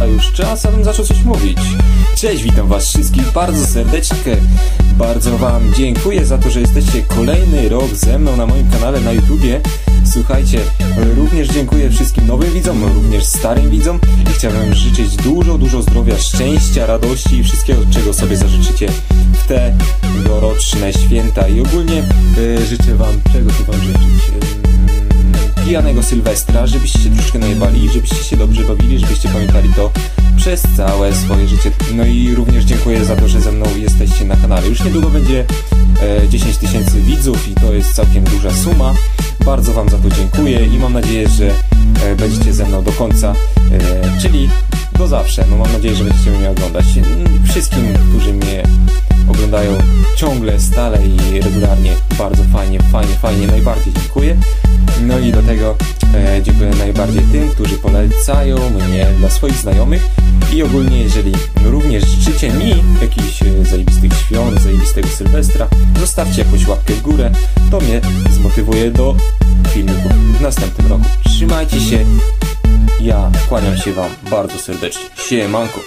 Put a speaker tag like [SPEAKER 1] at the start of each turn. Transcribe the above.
[SPEAKER 1] A już czas, abym zaczął coś mówić. Cześć, witam was wszystkich bardzo serdecznie. Bardzo wam dziękuję za to, że jesteście kolejny rok ze mną na moim kanale na YouTubie. Słuchajcie, również dziękuję wszystkim nowym widzom, również starym widzom i chciałbym życzyć dużo, dużo zdrowia, szczęścia, radości i wszystkiego, czego sobie zażyczycie w te doroczne święta. I ogólnie y, życzę wam, czego tu wam życzyć? Pijanego Sylwestra, żebyście się troszkę najebali, żebyście się dobrze bawili, żebyście pamiętali to przez całe swoje życie. No i również dziękuję za to, że ze mną jesteście na kanale. Już niedługo będzie e, 10 tysięcy widzów i to jest całkiem duża suma. Bardzo Wam za to dziękuję i mam nadzieję, że e, będziecie ze mną do końca, e, czyli do zawsze. No mam nadzieję, że będziecie mnie oglądać. Wszystkim, którzy mnie oglądają ciągle, stale i regularnie, bardzo fajnie, fajnie, fajnie, najbardziej dziękuję. No i do tego e, dziękuję najbardziej tym, którzy polecają mnie dla swoich znajomych i ogólnie jeżeli również życzycie mi jakichś e, zajebistych świąt, zajebistego Sylwestra, zostawcie jakąś łapkę w górę, to mnie zmotywuje do filmików w następnym roku. Trzymajcie się, ja kłaniam się Wam bardzo serdecznie. Siemanko!